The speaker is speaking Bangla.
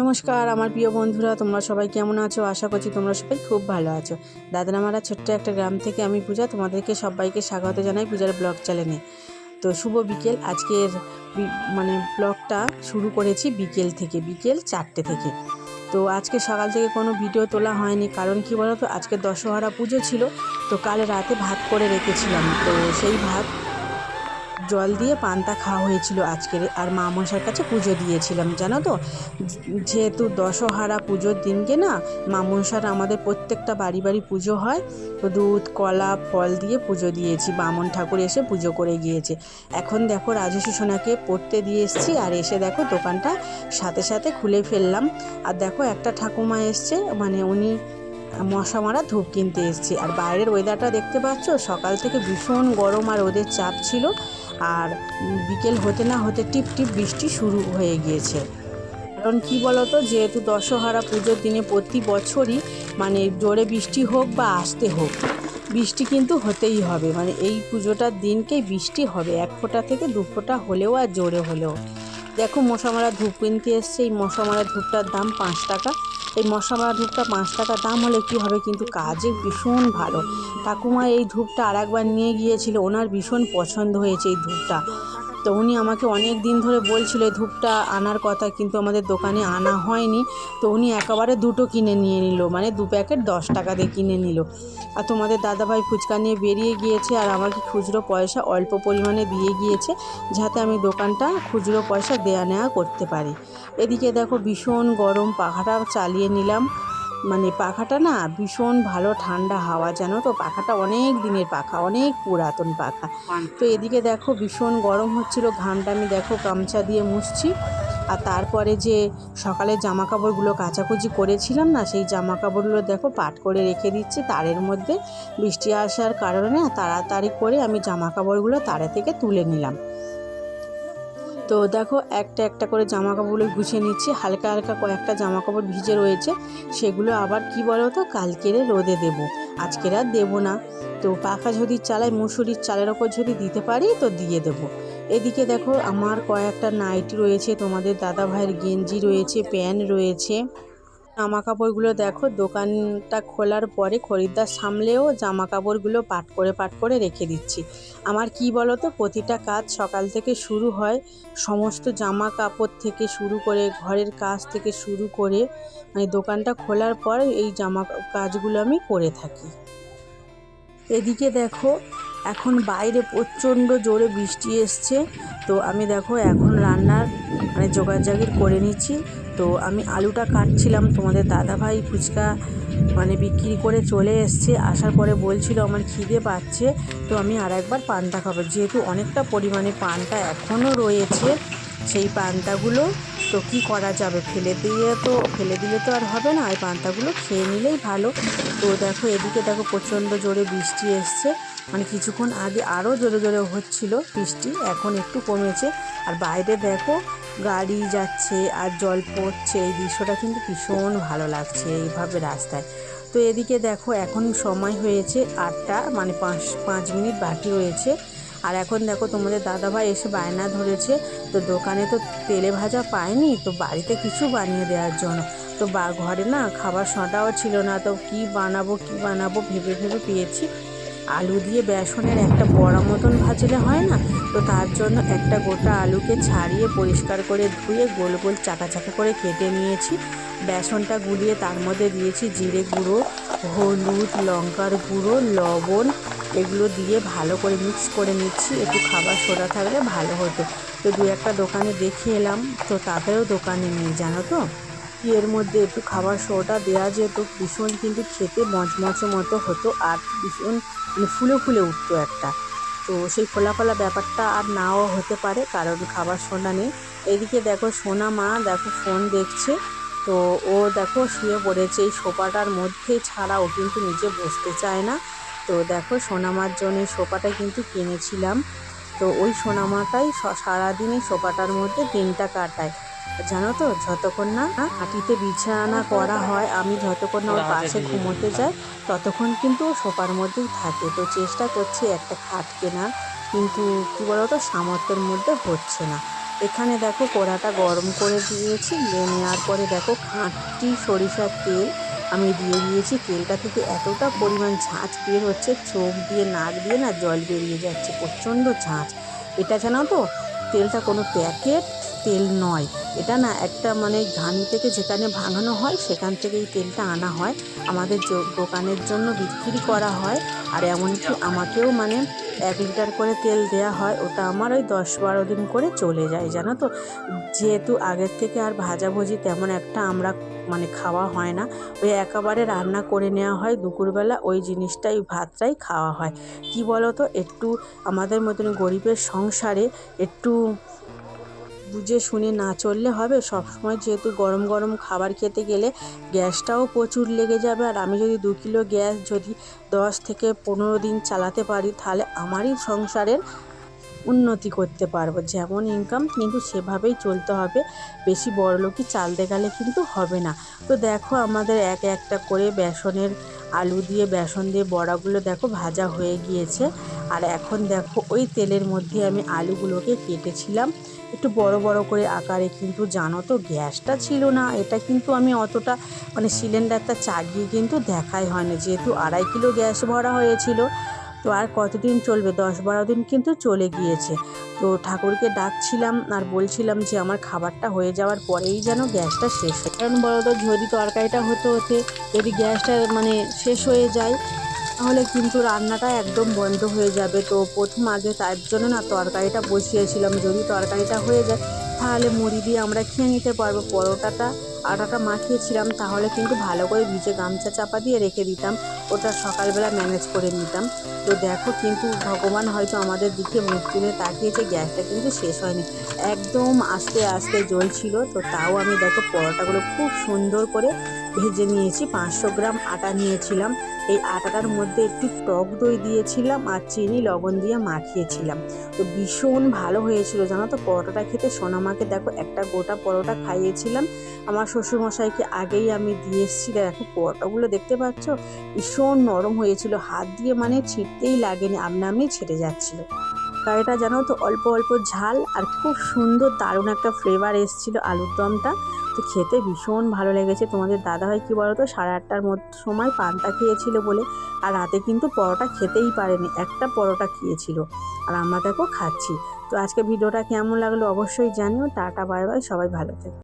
নমস্কার, আমার প্রিয় বন্ধুরা, তোমরা সবাই কেমন আছো? আশা করছি তোমরা সবাই খুব ভালো আছো। দাদরামারা ছোট্ট একটা গ্রাম থেকে আমি পূজা, তোমাদেরকে সবাইকে স্বাগত জানাই পূজার ব্লগ চ্যানেলে। তো শুভ বিকেল, আজকের মানে ব্লগটা শুরু করেছি বিকেল থেকে, বিকেল চারটে থেকে। তো আজকে সকাল থেকে কোনো ভিডিও তোলা হয়নি, কারণ কি বলো তো আজকে দশহরা পুজো ছিল, তো কাল রাতে ভাত করে রেখেছিলাম। তো সেই ভাত জল দিয়ে পান্তা খাওয়া হয়েছিল আজকের, আর মা মনসার কাছে পুজো দিয়েছিলাম, জানো তো? যেহেতু দশহারা পুজোর দিনকে না, মা মনসার আমাদের প্রত্যেকটা বাড়ি বাড়ি পুজো হয়, তো দুধ, কলা, ফল দিয়ে পুজো দিয়েছি, বামন ঠাকুর এসে পুজো করে গিয়েছে। এখন দেখো রাজস্বী সোনাকে পড়তে দিয়ে এসেছি, আর এসে দেখো দোকানটা সাথে সাথে খুলে ফেললাম। আর দেখো একটা ঠাকুমা এসছে মানে উনি মশা মারা ধূপ কিনতে এসছে। আর বাইরের ওয়েদারটা দেখতে পাচ্ছ, সকাল থেকে ভীষণ গরম আর ওদের চাপ ছিল। আর বিকেল হতে না হতে টিপ টিপ বৃষ্টি শুরু হয়ে গিয়েছে। কারণ কি বলতো, যেহেতু দশহারা পুজোর দিনে প্রতি বছরই মানে জোরে বৃষ্টি হোক বা আসতে হোক, বৃষ্টি কিন্তু হতেই হবে। মানে এই পুজোটার দিনকেই বৃষ্টি হবে। এক ফোঁটা থেকে দু ফোঁটা হলেও আর জোরে হলেও। দেখো মশামারা ধূপ কিনতে এসছে। এই মশামারা ধূপটার দাম পাঁচ টাকা। এই মশামারা ধূপটা পাঁচ টাকা দাম হলে কী হবে? কিন্তু কাজে ভীষণ ভালো। ঠাকুমা এই ধূপটা আর একবার নিয়ে গিয়েছিল, ওনার ভীষণ পছন্দ হয়েছে এই ধূপটা। তো উনি আমাকে অনেক দিন ধরে বলছিল ধূপটা আনার কথা কিন্তু আমাদের দোকানে আনা হয়নি। তো উনি একেবারে দুটো কিনে নিয়ে নিল মানে দু প্যাকেট দশ টাকা দিয়ে কিনে নিল। আর তোমাদের দাদাভাই ফুচকা নিয়ে বেরিয়ে গিয়েছে আর আমাকে খুচরো পয়সা অল্প পরিমাণে দিয়ে গিয়েছে, যাতে আমি দোকানটা খুচরো পয়সা দেয়া নেওয়া করতে পারি। এদিকে দেখো ভীষণ গরম পাখাটা চালিয়ে নিলাম। মানে পাখাটা না ভীষণ ভালো ঠান্ডা হাওয়া জানো তো পাখাটা অনেক দিনের পাখা অনেক পুরাতন পাখা। তো এদিকে দেখো ভীষণ গরম হচ্ছিল ঘামটা আমি দেখো গামছা দিয়ে মুছছি। আর তারপরে যে সকালে জামা কাপড়গুলো কাচাকুচি করেছিলাম না সেই জামা কাপড়গুলো দেখো পাট করে রেখে দিচ্ছি তারের মধ্যে। বৃষ্টি আসার কারণে তাড়াতাড়ি করে আমি জামা কাপড়গুলো তারে থেকে তুলে নিলাম। তো দেখো একটা একটা করে জামা কাপড়গুলো গুছিয়ে নিচ্ছি। হালকা হালকা কয়েকটা জামা কাপড় ভিজে রয়েছে। সেগুলো আবার কি বলো তো কালকেরে রোদে দেবো। আজকের আর দেবো না। তো পাখা যদি চালায়, মুসুরির চালের ওপর যদি দিতে পারি, তো দিয়ে দেবো। এদিকে দেখো আমার কয়েকটা নাইট রয়েছে, তোমাদের দাদা ভাইয়ের গেঞ্জি রয়েছে, প্যান্ট রয়েছে। জামা কাপড়গুলো দেখো, দোকানটা খোলার পরে খরিদ্দার সামলেও জামা কাপড়গুলো পাট করে পাট করে রেখে দিচ্ছি। আমার কি বলো তো প্রতিটা কাজ সকাল থেকে শুরু হয়, সমস্ত জামা কাপড় থেকে শুরু করে, ঘরের কাজ থেকে শুরু করে মানে দোকানটা খোলার পর এই জামা কাজগুলো আমি করে থাকি। এদিকে দেখো, এখন বাইরে প্রচণ্ড জোরে বৃষ্টি এসছে। তো আমি দেখো, এখন রান্নার মানে জোগাড়জাগির করে নিচ্ছি। তো আমি আলুটা কাটছিলাম, তোমাদের দাদাভাই ফুচকা মানে বিক্রি করে চলে এসছে। আসার পরে বলছিল, আমার খিদে পাচ্ছে, তো আমি আর একবার পান্তা খাব। যেহেতু অনেকটা পরিমাণে পান্তা এখনও রয়েছে সেই পান্তাগুলো, তো কি করা যাবে? ফেলে দিয়ে তো, ফেলে দিলে তো আর হবে না এই পান্তাগুলো খেয়ে নিলেই ভালো। তো দেখো, এদিকে দেখো প্রচণ্ড জোরে বৃষ্টি এসছে। মানে কিছুক্ষণ আগে আরও জোরে জোরে হচ্ছিল বৃষ্টি, এখন একটু কমেছে। আর বাইরে দেখো গাড়ি যাচ্ছে আর জল পড়ছে। এই দৃশ্যটা কিন্তু ভীষণ ভালো লাগছে এইভাবে রাস্তায়। তো এদিকে দেখো, এখন সময় হয়েছে আটটা মানে পাঁচ পাঁচ মিনিট বাকি রয়েছে। আর এখন দেখো, তোমাদের দাদাভাই এসে বায়না ধরেছে। তো দোকানে তো তেলে ভাজা পায়নি, তো বাড়িতে কিছু বানিয়ে দেওয়ার জন্য। তো বা, ঘরে না খাবার শটাও ছিল না, তো কি বানাবো কি বানাবো ভেবে ভেবে পেয়েছি। আলু দিয়ে বেসনের একটা বড়া মতন ভাজলে হয় না? তো তার জন্য একটা গোটা আলুকে ছাড়িয়ে পরিষ্কার করে ধুয়ে গোল গোল চাকা চাকা করে কেটে নিয়েছি। বেসনটা গুলিয়ে তার মধ্যে দিয়েছি জিরে গুঁড়ো, হলুদ, লঙ্কার গুঁড়ো, লবণ। এগুলো দিয়ে ভালো করে মিক্স করে নিচ্ছি। একটু খাবার সোডা থাকলে ভালো হতো। তো দু একটা দোকানে দেখে এলাম। তো তাদেরও দোকানে নেই জানো তো? এর মধ্যে একটু খাবার সোডা দেওয়া যেত। ভীষণ কিন্তু খেতে মচমচে মতো হতো আর ভীষণ মানে ফুলে ফুলে উঠতো একটা। তো সেই খোলা খোলা ব্যাপারটা আর নাও হতে পারে, কারণ খাবার সোনা নেই। এদিকে দেখো সোনা মা দেখো ফোন দেখছে। তো ও দেখো শুয়ে পড়েছে, এই সোফাটার মধ্যে ছাড়া ও কিন্তু নিজে বসতে চায় না। তো দেখো সোনামার জন্য সোফাটা কিন্তু কিনেছিলাম। তো ওই সোনামাটাই সারাদিনই সোফাটার মধ্যে দিনটা কাটায়। জানো তো যতক্ষণ না হাঁটিতে বিছানা করা হয় আমি যতক্ষণ না ওর পাশে ঘুমোতে যাই ততক্ষণ কিন্তু ও সোফার মধ্যেই থাকে। তো চেষ্টা করছি একটা খাট কেনার কিন্তু কী বলতো সামর্থ্যের মধ্যে হচ্ছে না। এখানে দেখো কড়াটা গরম করে দিয়েছি দিয়ে নেওয়ার পরে দেখো খাঁটি সরিষার তেল আমি দিয়ে দিয়েছি। তেলটা থেকে এতটা পরিমাণ ঝাঁঝ বের হচ্ছে চোখ দিয়ে নাক দিয়ে না জল বেরিয়ে যাচ্ছে প্রচণ্ড ঝাঁঝ এটা জানো তো তেলটা কোনো প্যাকেট তেল নয়। এটা না একটা মানে ঘানি থেকে যেখানে ভাঙানো হয়, সেখান থেকে এই তেলটা আনা হয়। আমাদের দোকানের জন্য বিক্রি করা হয়। আর এমনকি আমাকেও মানে এক লিটার করে তেল দেওয়া হয়। ওটা আমার ওই দশ বারো দিন করে চলে যায়, জানো তো? যেহেতু আগের থেকে আর ভাজাভুজি তেমন একটা আমরা মানে খাওয়া হয় না। ওই একেবারে রান্না করে নেওয়া হয়। দুপুরবেলা ওই জিনিসটাই, ভাতটাই খাওয়া হয়। কি বলো তো একটু আমাদের মতন গরিবের সংসারে একটু বুঝে শুনে না চললে হবে। সবসময় যেহেতু গরম গরম খাবার খেতে গেলে গ্যাসটাও প্রচুর লেগে যাবে। আর আমি যদি দু কিলো গ্যাস যদি দশ থেকে পনেরো দিন চালাতে পারি, তাহলে আমারই সংসারের উন্নতি করতে পারব। যেমন ইনকাম কিন্তু সেভাবেই চলতে হবে। বেশি বড়লোকি চালতে গেলে কিন্তু হবে না। তো দেখো আমাদের এক একটা করে বেসনের আলু দিয়ে, বেসন দিয়ে বড়াগুলো দেখো ভাজা হয়ে গিয়েছে। আর এখন দেখো ওই তেলের মধ্যে আমি আলুগুলোকে কেটেছিলাম। একটু বড় বড় করে আকারে, কিন্তু জানো তো, গ্যাসটা ছিল না। এটা কিন্তু আমি অতটা মানে সিলিন্ডারটা চাগিয়ে কিন্তু দেখাই হয়নি। যেহেতু আড়াই কিলো গ্যাস ভরা হয়েছিল, তো আর কতদিন চলবে? দশ বারো দিন কিন্তু চলে গিয়েছে। তো ঠাকুরকে ডাকছিলাম আর বলছিলাম যে, আমার খাবারটা হয়ে যাওয়ার পরেই যেন গ্যাসটা শেষ হয়। কারণ বলো তো, যদি তরকারিটা হতে হতে যদি গ্যাসটা মানে শেষ হয়ে যায় তাহলে কিন্তু রান্নাটা একদম বন্ধ হয়ে যাবে। তো প্রথম আগে তার জন্য না তরকারিটা বসিয়েছিলাম। যদি তরকারিটা হয়ে যায়, তাহলে মুড়ি দিয়ে আমরা খেয়ে নিতে পারব। পরোটাটা আটাটা মাখিয়েছিলাম, তাহলে কিন্তু ভালো করে ভিজে গামছা চাপা দিয়ে রেখে দিতাম। ওটা সকালবেলা ম্যানেজ করে নিতাম। তো দেখো কিন্তু ভগবান হয়তো আমাদের দিকে মুখ তুলে তাকিয়েছে, গ্যাসটা কিন্তু শেষ হয়নি। একদম আস্তে আস্তে জ্বলছিল। তো তাও আমি দেখো পরোটাগুলো খুব সুন্দর করে ভেজে নিয়েছি, পাঁচশো গ্রাম আটা নিয়েছিলাম। এই আটাটার মধ্যে একটু টক দই দিয়েছিলাম আর চিনি লবণ দিয়ে মাখিয়েছিলাম। তো ভীষণ ভালো হয়েছিল, জানো তো? পরোটাটা খেতে সোনামাকে দেখো একটা গোটা পরোটা খাইয়েছিলাম। আমার শ্বশুরমশাইকে আগেই আমি দিয়ে এসেছি। দেখো পরোটাগুলো দেখতে পাচ্ছ? ভীষণ নরম হয়েছিল। হাত দিয়ে মানে ছিটতেই লাগেনি আপনা আপনি ছেড়ে যাচ্ছিল। জানো তো? অল্প অল্প ঝাল আর খুব সুন্দর, দারুণ একটা ফ্লেভার এসেছিল আলুর দমটা তো খেতে ভীষণ ভালো লেগেছে। তোমাদের দাদা হয় কী বলো তো সাড়ে আটটার মধ্যে সময় পান্তা খেয়েছিল বলে, আর রাতে কিন্তু পরোটা খেতেই পারেনি, একটা পরোটা খেয়েছিল। আর আমরা দেখো খাচ্ছি। তো আজকে ভিডিওটা কেমন লাগল অবশ্যই জানিও। টাটা, বাই বাই, সবাই ভালো থেকো।